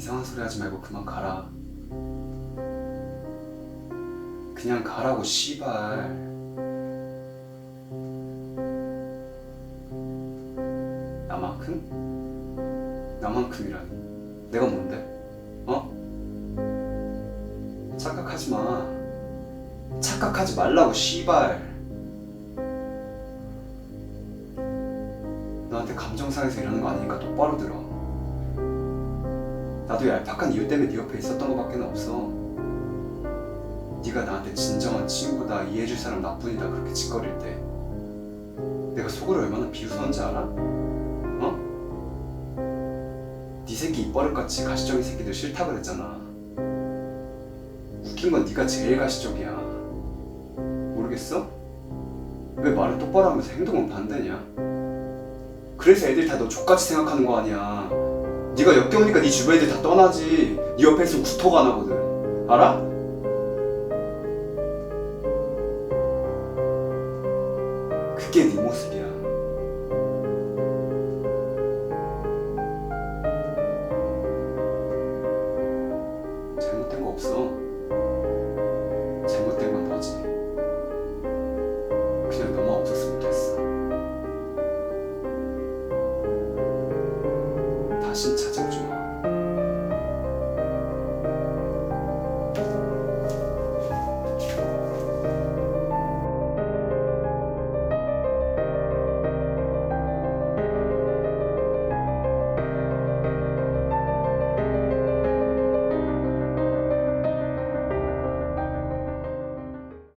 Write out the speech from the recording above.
이상한 소리 하지 말고 그만 가라. 그냥 가라고 씨발. 나만큼? 나만큼이라니. 내가 뭔데? 어? 착각하지 마. 착각하지 말라고 씨발. 너한테 감정상해서 이러는 거 아니니까 똑바로 들어. 나도 얄팍한 이유 때문에 네 옆에 있었던 거밖에 없어. 네가 나한테 진정한 친구다, 이해해줄 사람 나뿐이다 그렇게 짓거릴 때 내가 속으로 얼마나 비웃었는지 알아? 어? 네 새끼 입버릇같이 가시적인 새끼들 싫다 그랬잖아. 웃긴 건 네가 제일 가시적이야. 모르겠어? 왜 말을 똑바로 하면서 행동은 반대냐? 그래서 애들 다 너 족같이 생각하는 거 아니야. 네가 역겨우니까 네 주변 애들 다 떠나지. 네 옆에 있으면 구토가 나거든. 알아? 그게 네 모습이야. 잘못된 거 없어. 生产